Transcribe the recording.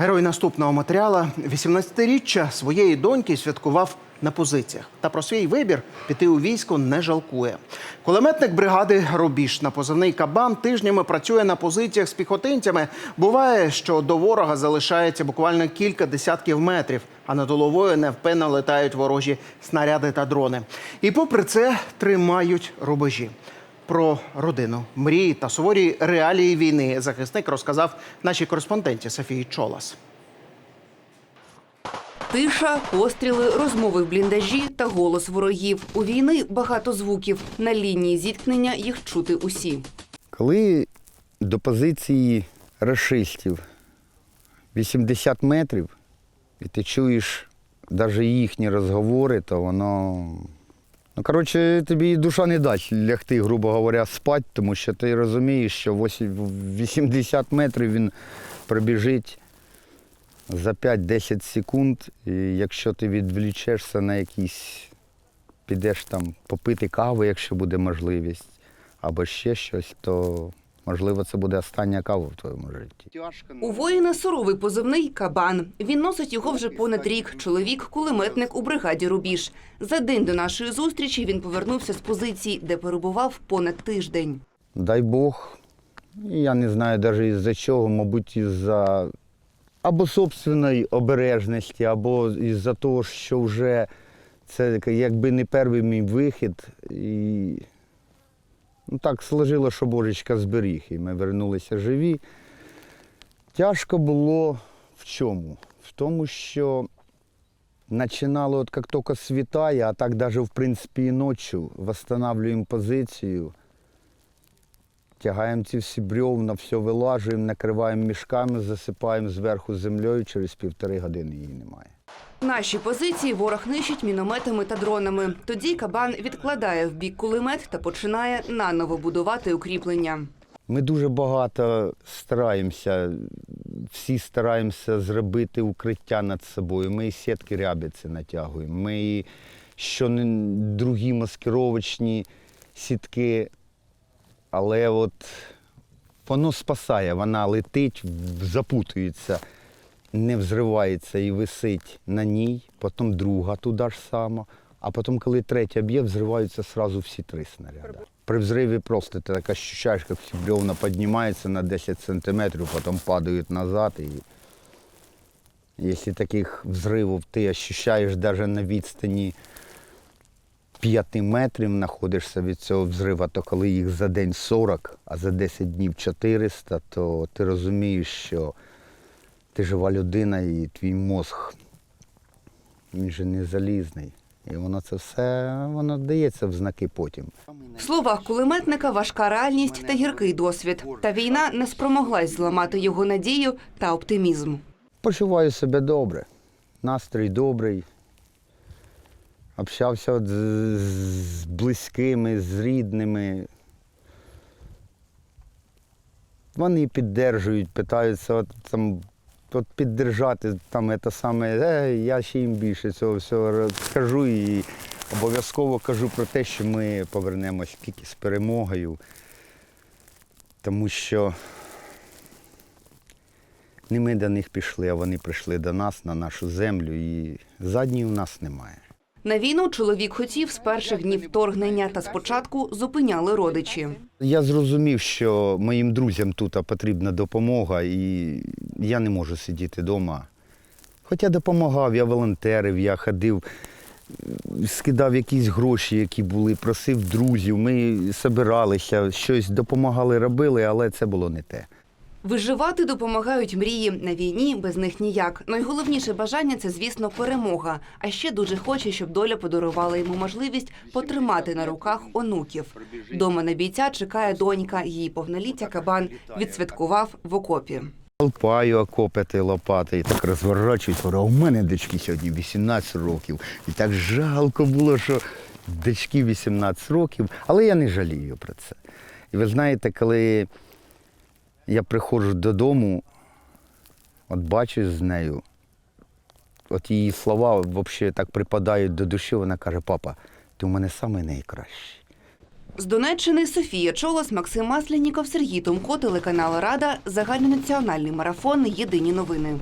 Герой наступного матеріала 18-річчя своєї доньки святкував на позиціях. Та про свій вибір піти у військо не жалкує. Кулеметник бригади Рубіж на позивний кабан тижнями працює на позиціях з піхотинцями. Буває, що до ворога залишається буквально кілька десятків метрів, а над головою невпинно летають ворожі снаряди та дрони. І попри це тримають рубежі. Про родину, мрії та суворі реалії війни захисник розказав нашій кореспонденті Софії Чолас. Тиша, постріли, розмови в бліндажі та голос ворогів. У війни багато звуків. На лінії зіткнення їх чути усі. Коли до позиції рашистів 80 метрів, і ти чуєш навіть їхні розговори, то воно. Ну, коротше, тобі душа не дасть лягти, грубо говоря, спати, тому що ти розумієш, що 80 метрів він пробіжить за 5-10 секунд, і якщо ти відвлічешся на якісь, підеш там попити каву, якщо буде можливість, або ще щось, то можливо це буде остання кава в твоєму житті. У воїна суровий позивний кабан. Він носить його вже понад рік. Чоловік кулеметник у бригаді Рубіж. За день до нашої зустрічі він повернувся з позиції, де перебував понад тиждень. Дай Бог, я не знаю навіть із-за чого, мабуть, із-за або собственної обережності, або із-за того, що вже це якби не перший мій вихід. І ну, так сложило, що Божечка зберіг, і ми вернулися живі. Тяжко було в чому? В тому, що починало, от як тільки світає, а так навіть в принципі і ночі, встановлюємо позицію. Тягаємо ці всі бревна, все вилажуємо, накриваємо мішками, засипаємо зверху землею, через півтори години її немає. Наші позиції ворог нищить мінометами та дронами. Тоді кабан відкладає в бік кулемет та починає наново будувати укріплення. Ми дуже багато стараємося, всі стараємося зробити укриття над собою. Ми і сітки рябиці натягуємо. Ми і що другі маскировочні сітки. Але от воно спасає, вона летить, запутується, не взривається і висить на ній, потім друга туди ж само, а потім, коли третя б'є, взриваються одразу всі три снаряди. При взриві просто ти так ощущаєш, як всі бревна піднімаються на 10 сантиметрів, потім падають назад. І якщо таких взривів ти ощущаєш навіть на відстані 5 метрів знаходишся від цього взриву, то коли їх за день 40, а за 10 днів 400, то ти розумієш, що ти жива людина і твій мозг, він же не залізний. І воно це все воно дається в знаки потім. В словах кулеметника важка реальність та гіркий досвід. Та війна не спромоглась зламати його надію та оптимізм. Почуваю себе добре, настрій добрий. Общався от з, з близькими, з рідними. Вони піддержують, питаються от, там, от піддержати там це саме, е, я ще їм більше цього всього скажу і обов'язково кажу про те, що ми повернемось тільки з перемогою, тому що не ми до них пішли, а вони прийшли до нас, на нашу землю, і задній у нас немає. На війну чоловік хотів з перших днів вторгнення, та спочатку зупиняли родичі. Я зрозумів, що моїм друзям тут потрібна допомога, і я не можу сидіти вдома. Хоча допомагав, я волонтерив, я ходив, скидав якісь гроші, які були, просив друзів. Ми збиралися, щось допомагали, робили, але це було не те. Виживати допомагають мрії на війні. Без них ніяк. Найголовніше бажання це, звісно, перемога. А ще дуже хоче, щоб доля подарувала йому можливість потримати на руках онуків. Дома на бійця чекає донька. Її повноліття кабан відсвяткував в окопі. Лопаю окопати лопати і так розворачують. А у мене дочки сьогодні 18 років. І так жалко було, що дочки 18 років, але я не жалію про це. І ви знаєте, коли я приходжу додому, от бачу з нею, от її слова взагалі так припадають до душі, вона каже, папа, ти у мене самий найкращий. З Донеччини Софія Чолос, Максим Масляніков, Сергій Томко, телеканал Рада, загальнонаціональний марафон. Єдині новини.